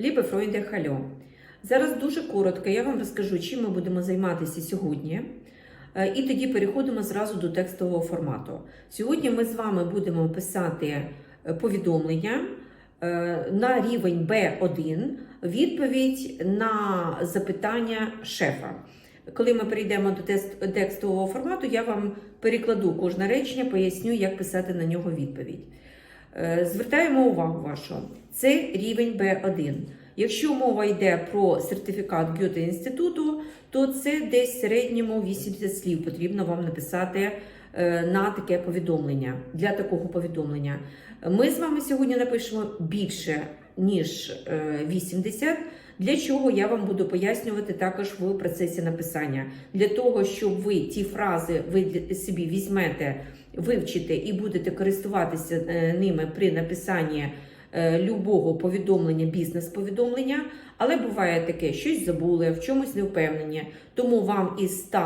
Лібе Фройнде Хальо. Зараз дуже коротко я вам розкажу, чим ми будемо займатися сьогодні. Е, І тоді переходимо зразу до текстового формату. Сьогодні ми з вами будемо писати е, повідомлення е, на рівень B1, відповідь на запитання шефа. Коли ми перейдемо до текстового формату, я вам перекладу кожне речення, поясню, як писати на нього відповідь. Е, Звертаємо увагу вашу. Це рівень B1. Якщо мова йде про сертифікат Гьоте інституту, то це десь в середньому 80 слів потрібно вам написати е, на таке повідомлення для такого повідомлення. Ми з вами сьогодні напишемо більше ніж е, 80, для чого я вам буду пояснювати також в процесі написання. Для того, щоб ви ті фрази ви собі візьмете, вивчите і будете користуватися е, ними при написанні е, любого повідомлення, бізнес-повідомлення, але буває таке, щось забули, в чомусь не впевнені. Тому вам із 100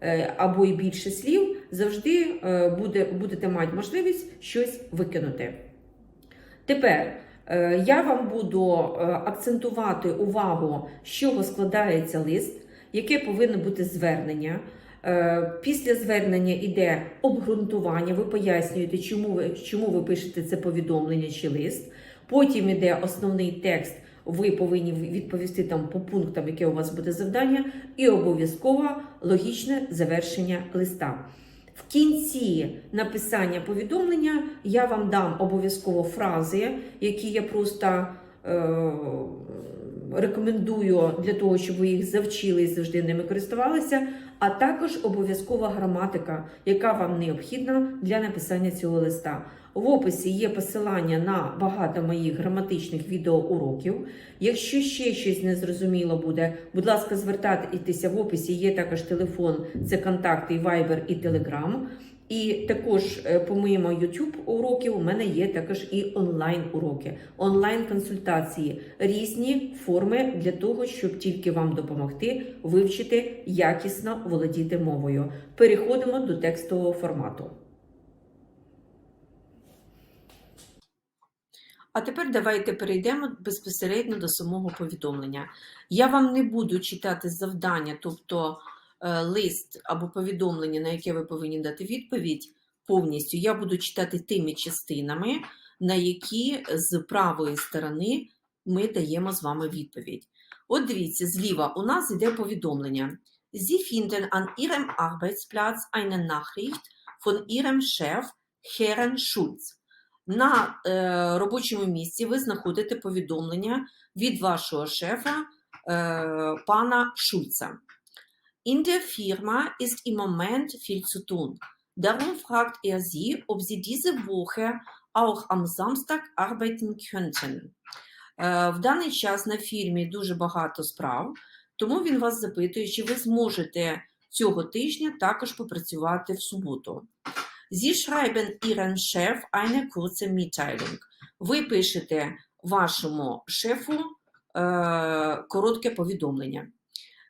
е, або і більше слів завжди буде, будете мати можливість щось викинути. Тепер я вам буду е, акцентувати увагу, з чого складається лист, яке повинно бути звернення. Е, Після звернення йде обґрунтування. Ви пояснюєте, чому ви, чому ви пишете це повідомлення чи лист. Потім йде основний текст. Ви повинні відповісти там по пунктам, яке у вас буде завдання, і обов'язково логічне завершення листа. В кінці написання повідомлення я вам дам обов'язково фрази, які я просто е, рекомендую для того, щоб ви їх завчили і завжди ними користувалися, а також обов'язкова граматика, яка вам необхідна для написання цього листа. В описі є посилання на багато моїх граматичних відеоуроків. Якщо ще щось незрозуміло буде, будь ласка, звертайтеся в описі. Є також телефон, це контакти, і Viber і Telegram. І також, е, помимо YouTube уроків, у мене є також і онлайн уроки, онлайн консультації, різні форми для того, щоб тільки вам допомогти вивчити якісно володіти мовою. Переходимо до текстового формату. А тепер давайте перейдемо безпосередньо до самого повідомлення. Я вам не буду читати завдання, тобто е, лист або повідомлення, на яке ви повинні дати відповідь повністю. Я буду читати тими частинами, на які з правої сторони ми даємо з вами відповідь. От дивіться, зліва у нас йде повідомлення. Sie finden an Ihrem Arbeitsplatz eine Nachricht von Ihrem Chef, Herrn Schulz. На е, робочому місці ви знаходите повідомлення від вашого шефа е, пана Шульца. In der Firma ist im Moment viel zu tun. Darum fragt er Sie, ob Sie diese Woche auch am Samstag arbeiten könnten. Е, в даний час на фірмі дуже багато справ, тому він вас запитує, чи ви зможете цього тижня також попрацювати в суботу. Sie schreiben Ihren Chef eine kurze Mitteilung. Ви пишете вашому шефу е, коротке повідомлення.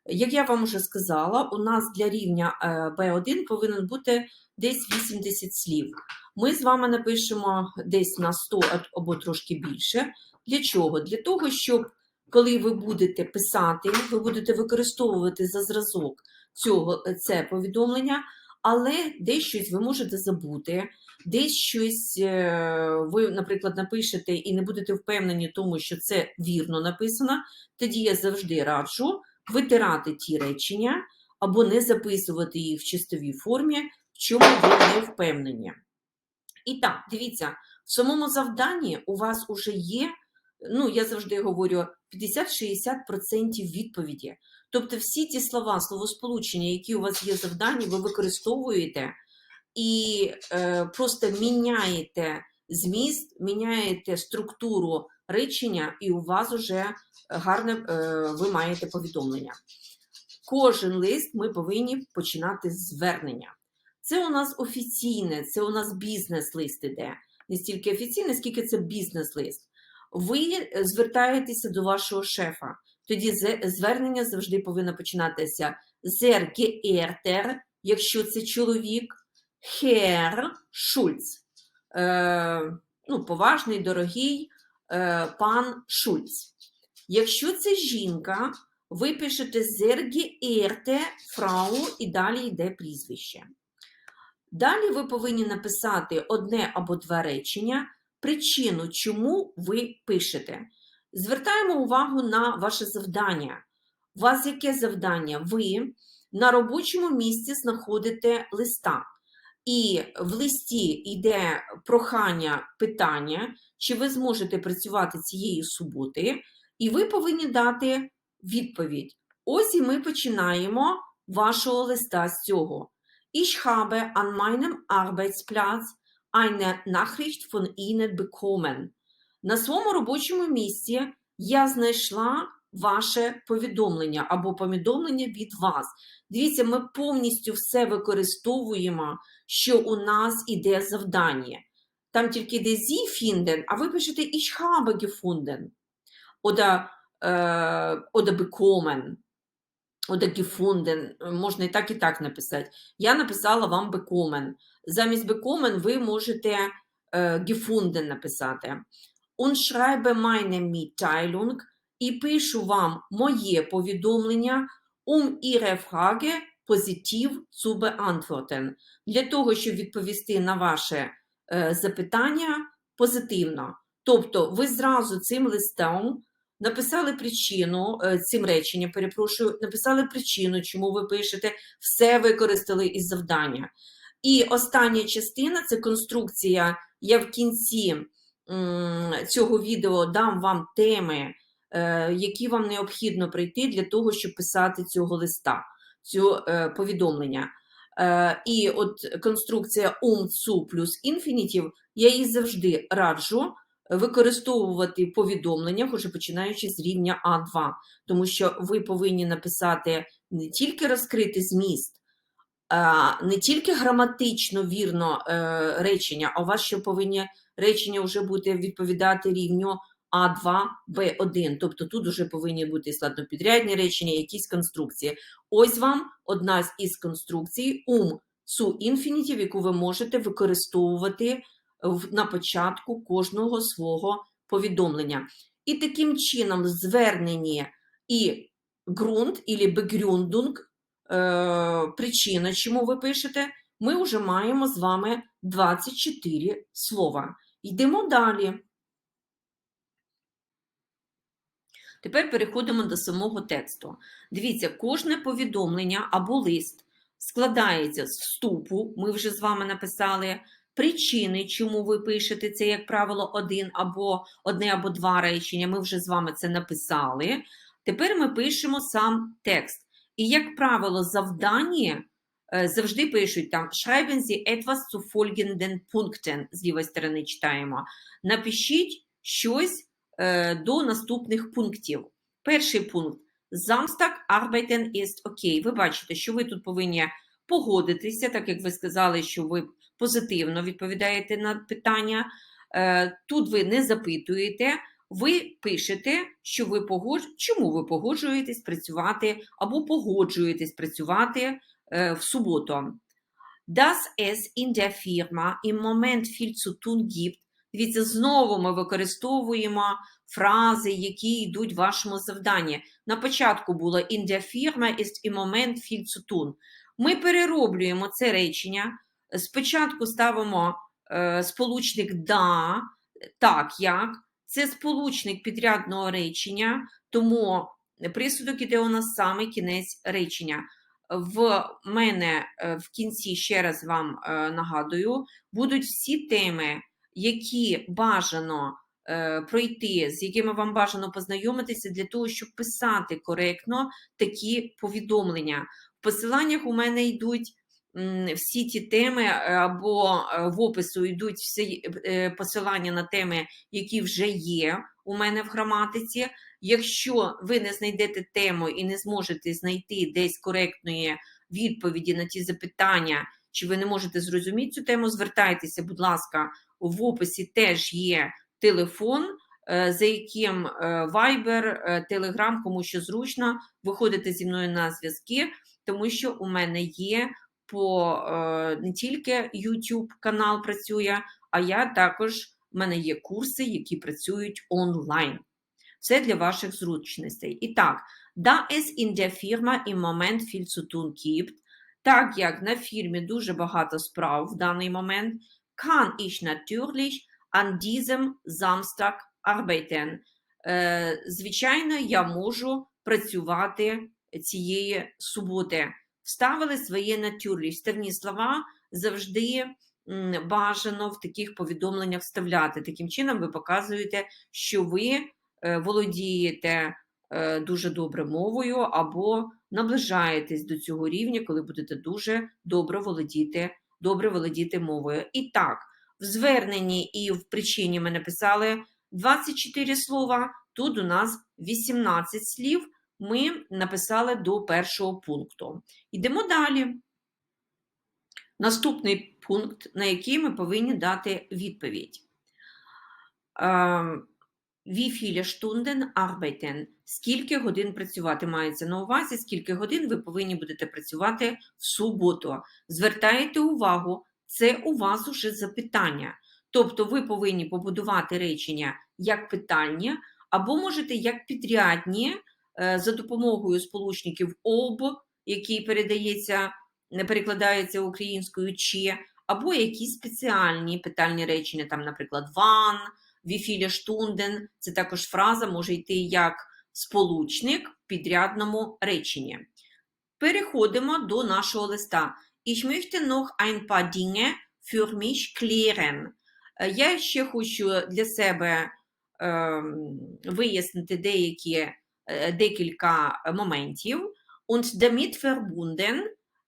Як я вам вже сказала, у нас для рівня е, B1 повинен бути десь 80 слів. Ми з вами напишемо десь на 100 або трошки більше. Для чого? Для того, щоб коли ви будете писати, ви будете використовувати за зразок цього це повідомлення, але десь щось ви можете забути, десь щось е, ви, наприклад, напишете і не будете впевнені тому, що це вірно написано, тоді я завжди раджу витирати ті речення або не записувати їх в чистовій формі, в чому ви не впевнені. І так, дивіться, в самому завданні у вас уже є, ну, я завжди говорю, 50-60% відповіді. Тобто всі ті слова, словосполучення, які у вас є в завданні, ви використовуєте і е, просто міняєте зміст, міняєте структуру речення, і у вас вже гарне е, ви маєте повідомлення. Кожен лист ми повинні починати з звернення. Це у нас офіційне, це у нас бізнес-лист іде. Не стільки офіційне, скільки це бізнес-лист. Ви звертаєтеся до вашого шефа. Тоді звернення завжди повинно починатися «Sehr geehrter», якщо це чоловік, «Herr Schulz», е, ну, поважний, дорогий е, пан Шульц. Якщо це жінка, ви пишете sehr geehrte Frau і далі йде прізвище. Далі ви повинні написати одне або два речення, причину, чому ви пишете. Звертаємо увагу на ваше завдання. У вас яке завдання? Ви на робочому місці знаходите листа. І в листі йде прохання питання, чи ви зможете працювати цієї суботи, і ви повинні дати відповідь. Ось і ми починаємо вашого листа з цього. Ich habe an meinem Arbeitsplatz eine Nachricht von Ihnen bekommen. На своєму робочому місці я знайшла ваше повідомлення або повідомлення від вас. Дивіться, ми повністю все використовуємо, що у нас іде завдання. Там тільки йде Sie finden, а ви пишете Ich habe gefunden. Oder, äh, bekommen. Oder gefunden. Можна і так, і так написати. Я написала вам bekommen. Замість bekommen ви можете е, gefunden написати. Und schreibe meine Mitteilung і пишу вам моє повідомлення um Ihre Frage positiv zu beantworten. Для того, щоб відповісти на ваше е, запитання позитивно. Тобто ви зразу цим листом написали причину, е, цим реченням, перепрошую, написали причину, чому ви пишете, все використали із завдання. І остання частина це конструкція. Я в кінці цього відео дам вам теми, е, які вам необхідно пройти для того, щоб писати цього листа, цього е, повідомлення. Е, І от конструкція zu плюс інфінітів, я її завжди раджу використовувати повідомлення, уже починаючи з рівня А2, тому що ви повинні написати не тільки розкрити зміст, не тільки граматично вірно е, речення, а ще повинні речення вже бути відповідати рівню А2, Б1. Тобто тут вже повинні бути складнопідрядні речення, якісь конструкції. Ось вам одна із конструкцій ум су інфінітів, яку ви можете використовувати на початку кожного свого повідомлення. І таким чином звернені і ґрунт, і е, причина, чому ви пишете, ми вже маємо з вами 24 слова. Йдемо далі. Тепер переходимо до самого тексту. Дивіться, кожне повідомлення або лист складається з вступу, ми вже з вами написали, причини, чому ви пишете, це, як правило, один або одне або два речення. Ми вже з вами це написали. Тепер ми пишемо сам текст. І, як правило, завдання е, завжди пишуть там Schreiben Sie etwas zu folgenden Punkten, з лівої сторони читаємо. Напишіть щось е, до наступних пунктів. Перший пункт. Samstag arbeiten ist okay. Ви бачите, що ви тут повинні погодитися, так як ви сказали, що ви позитивно відповідаєте на питання. Е, Тут ви не запитуєте, ви пишете, що ви погод... чому ви погоджуєтесь працювати або погоджуєтесь працювати е, в суботу. Dass es in der Firma im Moment viel zu tun gibt. Дивіться, знову ми використовуємо фрази, які йдуть в вашому завданні. На початку було in der Firma ist im Moment viel zu tun. Ми перероблюємо це речення. Спочатку ставимо е, сполучник да, так як. Це сполучник підрядного речення, тому присудок іде у нас саме кінець речення. В мене е, в кінці, ще раз вам е, нагадую, будуть всі теми, які бажано е, пройти, з якими вам бажано познайомитися для того, щоб писати коректно такі повідомлення. В посиланнях у мене йдуть всі ті теми, е, або е, в опису йдуть всі е, посилання на теми, які вже є у мене в граматиці. Якщо ви не знайдете тему і не зможете знайти десь коректної відповіді на ті запитання, чи ви не можете зрозуміти цю тему, звертайтеся, будь ласка, в описі теж є телефон, за яким Viber, Telegram, кому що зручно, виходите зі мною на зв'язки, тому що у мене є по е, не тільки YouTube канал працює, а я також в мене є курси, які працюють онлайн. Це для ваших зручностей. І так, da es in der Firma im Moment viel так як на фірмі дуже багато справ в даний момент, kann ich natürlich an diesem Samstag arbeiten. Е, Звичайно, я можу працювати цієї суботи. Вставили своє natürlich. Вставні слова завжди бажано в таких повідомленнях вставляти. Таким чином, ви показуєте, що ви е, володієте е, дуже добре мовою або наближаєтесь до цього рівня, коли будете дуже добре володіти, добре володіти мовою. І так, в зверненні і в причині ми написали 24 слова, тут у нас 18 слів ми написали до першого пункту. Йдемо далі. Наступний пункт, на який ми повинні дати відповідь. Ем, Wie viele Stunden? Скільки годин працювати мається на увазі, скільки годин ви повинні будете працювати в суботу. Звертаєте увагу, це у вас уже запитання. Тобто ви повинні побудувати речення як питання, або можете як підрядні за допомогою сполучників об, який передається, перекладається українською чи, або якісь спеціальні питальні речення, там, наприклад, ван, віфіля штунден. Це також фраза може йти як сполучник в підрядному реченні. Переходимо до нашого листа. Ich möchte noch ein paar Dinge für mich klären. Е, Я ще хочу для себе ем, вияснити деякі, е, декілька моментів. Und damit verbunden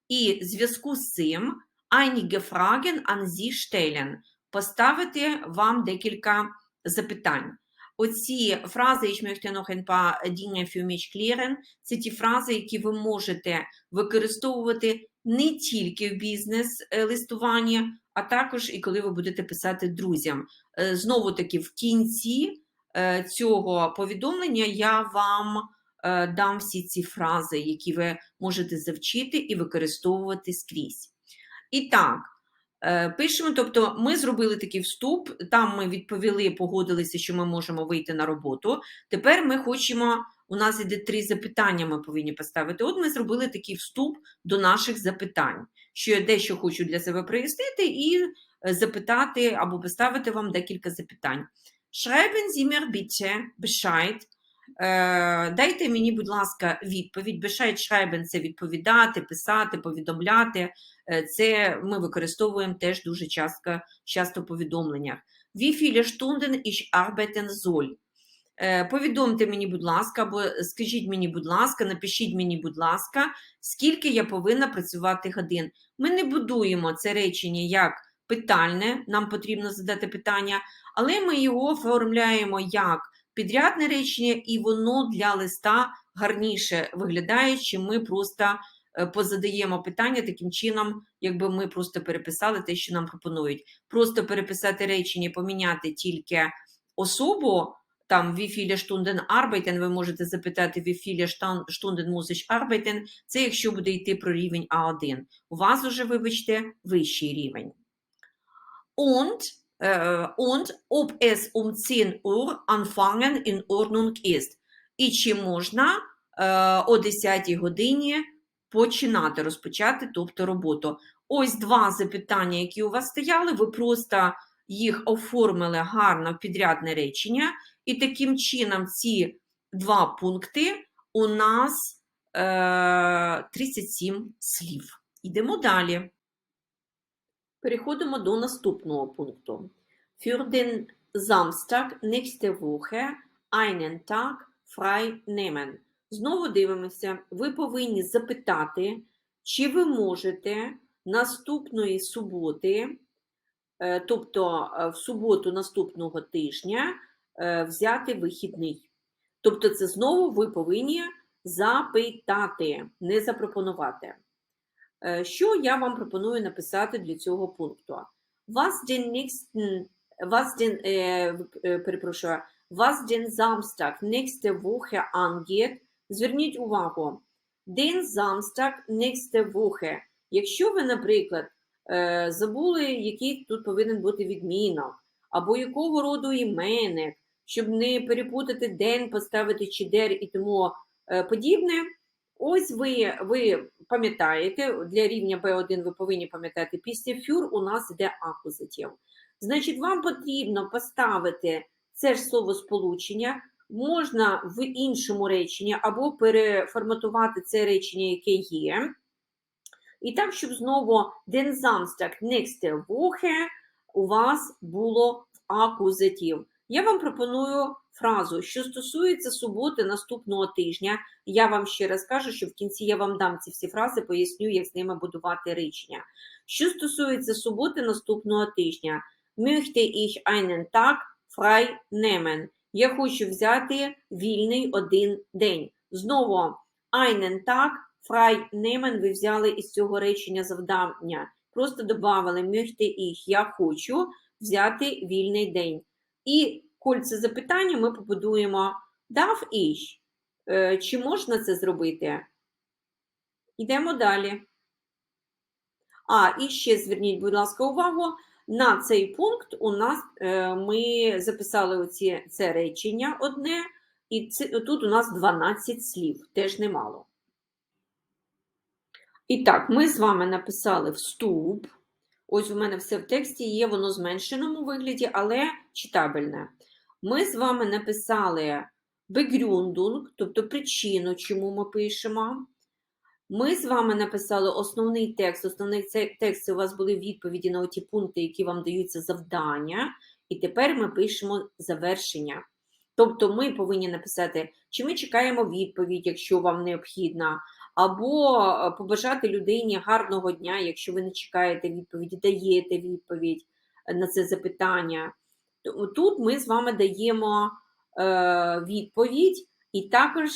і зв'язку з цим einige Fragen an Sie stellen. Поставити вам декілька запитань. Оці фрази «Ich möchte noch ein paar Dinge für mich klären» – це ті фрази, які ви можете використовувати не тільки в бізнес-листуванні, а також і коли ви будете писати друзям. Е, Знову таки, в кінці е, цього повідомлення я вам е, дам всі ці фрази, які ви можете завчити і використовувати скрізь. І так, е, пишемо, тобто ми зробили такий вступ, там ми відповіли, погодилися, що ми можемо вийти на роботу. Тепер ми хочемо, у нас іде три запитання, ми повинні поставити. От ми зробили такий вступ до наших запитань, що я дещо хочу для себе прояснити і е, запитати або поставити вам декілька запитань. Schreiben Sie mir bitte Bescheid. Дайте мені, будь ласка, відповідь. Bescheid schreiben – це відповідати, писати, повідомляти. Е, Це ми використовуємо теж дуже часто, часто в повідомленнях. Wie viele Stunden ich Повідомте мені, будь ласка, або скажіть мені, будь ласка, напишіть мені, будь ласка, скільки я повинна працювати годин. Ми не будуємо це речення як питальне, нам потрібно задати питання, але ми його оформляємо як підрядне речення, і воно для листа гарніше виглядає, чим ми просто е, позадаємо питання таким чином, якби ми просто переписали те, що нам пропонують. Просто переписати речення, поміняти тільки особу, там wie viele Stunden arbeiten, ви можете запитати wie viele ich arbeiten, це якщо буде йти про рівень А1. У вас уже, вибачте, вищий рівень. Und, äh, und ob es um 10 Uhr anfangen in Ordnung ist. І чи можна е, о 10 годині починати, розпочати, тобто роботу. Ось два запитання, які у вас стояли, ви просто їх оформили гарно в підрядне речення, і таким чином ці два пункти у нас е, 37 слів. Йдемо далі. Переходимо до наступного пункту. Für den Samstag nächste Woche einen Tag frei nehmen. Знову дивимося, ви повинні запитати, чи ви можете наступної суботи, е, тобто е, в суботу наступного тижня, е, взяти вихідний. Тобто, це знову ви повинні запитати, не запропонувати. Е, Що я вам пропоную написати для цього пункту? Was den nächsten, was den, перепрошую, was den Samstag nächste Woche angeht, зверніть увагу, den Samstag nächste Woche. Якщо ви, наприклад, е, забули, який тут повинен бути відмінок, або якого роду іменник, щоб не перепутати день, поставити чи дер і тому е, подібне. Ось ви, ви пам'ятаєте, для рівня B1 ви повинні пам'ятати, після фюр у нас йде акузатив. Значить, вам потрібно поставити це ж словосполучення, можна в іншому реченні або переформатувати це речення, яке є. І так, щоб знову den Samstag nächste Woche у вас було в акузатив. Я вам пропоную фразу, що стосується суботи наступного тижня. Я вам ще раз кажу, що в кінці я вам дам ці всі фрази, поясню, як з ними будувати речення. Що стосується суботи наступного тижня, möchte ich einen Tag frei nehmen. Я хочу взяти вільний один день. Знову einen Tag frei nehmen ви взяли із цього речення завдання. Просто додали möchte ich, я хочу взяти вільний день. І кольце запитання ми побудуємо darf ich. Е, Чи можна це зробити? Йдемо далі. А, і ще зверніть, будь ласка, увагу. На цей пункт у нас е, ми записали оці, це речення одне, і це, тут у нас 12 слів, теж немало. І так, ми з вами написали вступ. Ось у мене все в тексті є, воно в зменшеному вигляді, але читабельне. Ми з вами написали begründung, тобто причину, чому ми пишемо. Ми з вами написали основний текст. Основний текст у вас були відповіді на ті пункти, які вам даються завдання. І тепер ми пишемо завершення. Тобто ми повинні написати, чи ми чекаємо відповідь, якщо вам необхідна, або е, побажати людині гарного дня, якщо ви не чекаєте відповіді, даєте відповідь е, на це запитання. Тут ми з вами даємо е, відповідь і також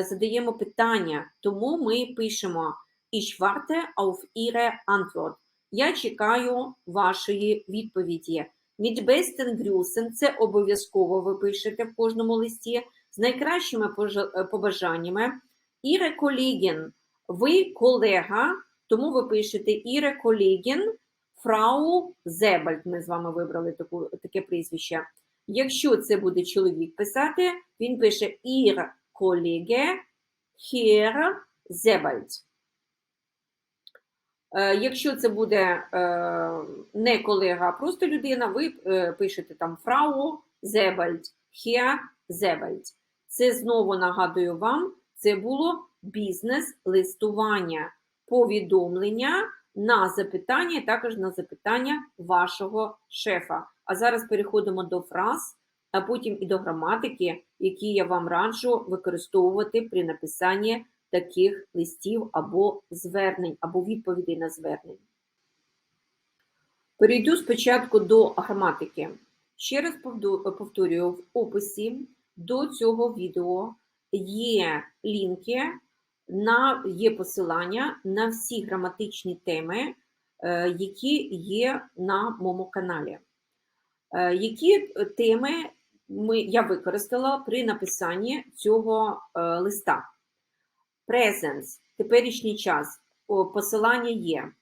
задаємо питання. Тому ми пишемо Ich warte auf Ihre Antwort. Я чекаю вашої відповіді. Mit besten Grüßen – це обов'язково ви пишете в кожному листі з найкращими побажаннями. Ihre Kollegin – ви колега, тому ви пишете Ihre Kollegin Фрау Зебальд. Ми з вами вибрали таку, таке прізвище. Якщо це буде чоловік писати, він пише Ihr Kollege Herr Зебальд. Е, Якщо це буде е, не колега, а просто людина, ви е, пишете там Фрау Зебальд, Herr Зебальд. Це знову нагадую вам, це було бізнес-листування, повідомлення на запитання, також на запитання вашого шефа. А зараз переходимо до фраз, а потім і до граматики, які я вам раджу використовувати при написанні таких листів або звернень, або відповідей на звернень. Перейду спочатку до граматики. Ще раз повторюю, в описі до цього відео є лінки, на, є посилання на всі граматичні теми, е, які є на моєму каналі. Е, Які теми ми, я використала при написанні цього е, листа? Presence – теперішній час. Посилання є.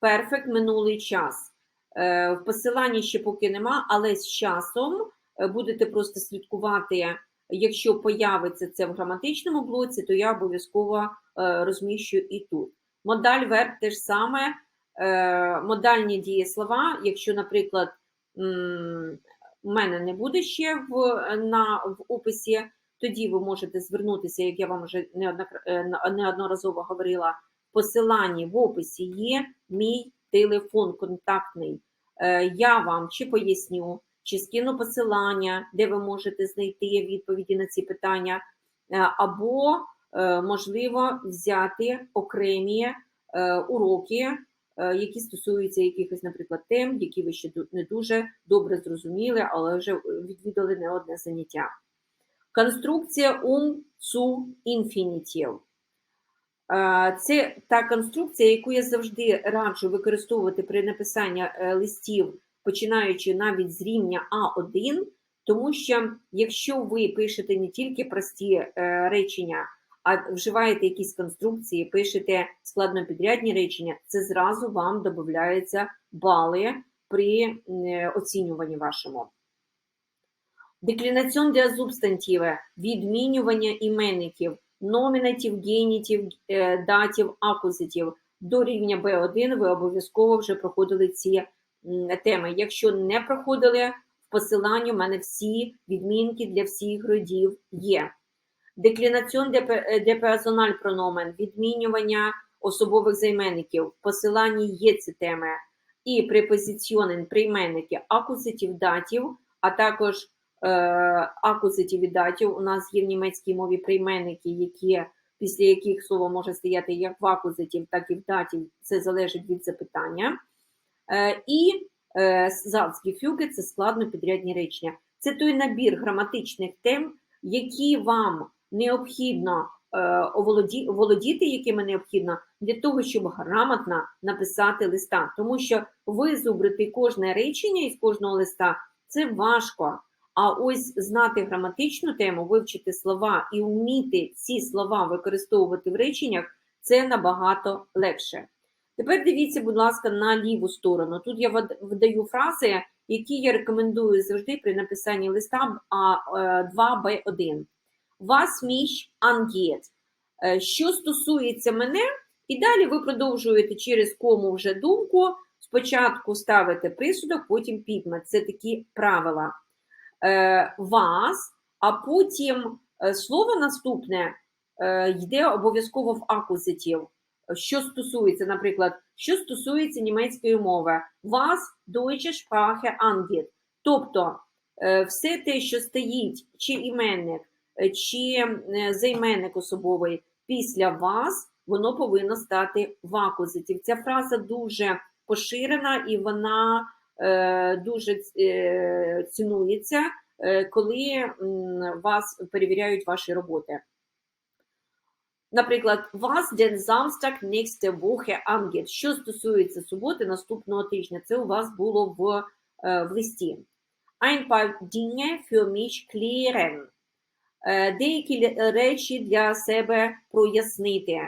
Perfect – минулий час. В посиланні ще поки нема, але з часом будете просто слідкувати. Якщо появиться це в граматичному блоці, то я обов'язково е, розміщу і тут. Модаль верб теж саме. Е, Модальні дієслова, якщо, наприклад, в мене не буде ще в, на, в описі, тоді ви можете звернутися, як я вам вже е, неодноразово говорила, в посиланні в описі є мій телефон контактний. Я вам чи поясню, чи скину посилання, де ви можете знайти відповіді на ці питання, е, або, е, можливо, взяти окремі е, уроки, які стосуються якихось, наприклад, тем, які ви ще не дуже добре зрозуміли, але вже відвідали не одне заняття. Конструкція um zu. Е, Це та конструкція, яку я завжди раджу використовувати при написанні листів, починаючи навіть з рівня А1, тому що якщо ви пишете не тільки прості е, речення, а вживаєте якісь конструкції, пишете складнопідрядні речення, це зразу вам додаються бали при оцінюванні вашому. Деклінаціон der Substantive – відмінювання іменників, номінатив, генітів, е, датів, акузатив. До рівня B1 ви обов'язково вже проходили ці теми. Якщо не проходили, в посиланні у мене всі відмінки для всіх родів є. Деклінаціон де, е, персональ прономен, відмінювання особових займенників. В посиланні є ці теми. І препозиціонен прийменники акузатив датів, а також е, акузатив і датів. У нас є в німецькій мові прийменники, які, після яких слово може стояти як в акузатив, так і в датів. Це залежить від запитання. Е, і е, Salzgefüge – це складно підрядні речення. Це той набір граматичних тем, які вам необхідно е, володіти, якими необхідно для того, щоб грамотно написати листа. Тому що визубрити кожне речення із кожного листа це важко. А ось знати граматичну тему, вивчити слова і вміти ці слова використовувати в реченнях це набагато легше. Тепер дивіться, будь ласка, на ліву сторону. Тут я видаю фрази, які я рекомендую завжди при написанні листа А, е, 2Б1. Was mich angeht. Е, Що стосується мене, і далі ви продовжуєте через кому вже думку. Спочатку ставите присудок, потім підмет. Це такі правила. Е, Вас, а потім слово наступне йде обов'язково в акузатив. Що стосується, наприклад, що стосується німецької мови, вас Deutsche Sprache angeht. Тобто е, все те, що стоїть, чи іменник, е, чи е, займенник особовий після вас, воно повинно стати в акузатив. Ця фраза дуже поширена і вона дуже цінується, коли вас перевіряють ваші роботи. Наприклад, was den Samstag nächste Woche angeht. Що стосується суботи наступного тижня, це у вас було в, е, в листі. Ein paar Dinge für mich klären. Е, Деякі речі для себе прояснити.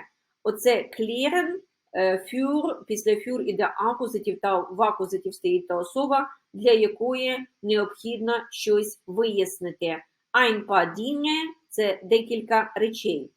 Оце klären, е, für, після für іде акузатив, та в акузатив стоїть та особа, для якої необхідно щось вияснити. Ein paar Dinge – це декілька речей.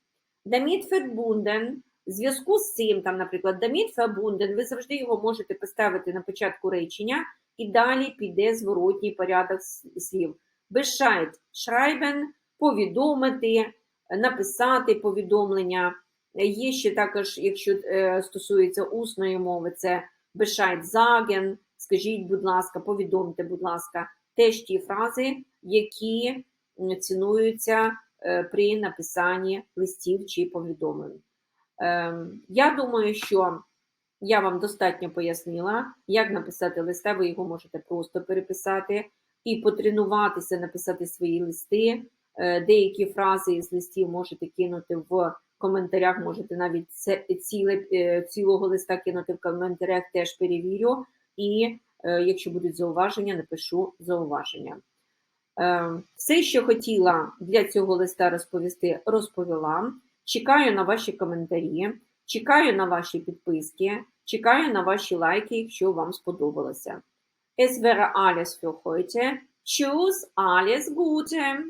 Damit verbunden, в зв'язку з цим, там, наприклад, damit verbunden, ви завжди його можете поставити на початку речення, і далі піде зворотній порядок слів. Bescheid, schreiben, повідомити, написати повідомлення. Є ще також, якщо е, стосується усної мови, це Bescheid sagen, скажіть, будь ласка, повідомте, будь ласка, теж ті фрази, які цінуються при написанні листів чи повідомлень. Ем, Я думаю, що я вам достатньо пояснила, як написати листа, ви його можете просто переписати і потренуватися написати свої листи. Е, Деякі фрази із листів можете кинути в коментарях, можете навіть ціле, е, цілого листа кинути в коментарях, теж перевірю. І е, якщо будуть зауваження, напишу зауваження. Е, Все, що хотіла для цього листа розповісти, розповіла. Чекаю на ваші коментарі, чекаю на ваші підписки, чекаю на ваші лайки, якщо вам сподобалося. Es wäre alles für heute. Tschüss, alles Gute!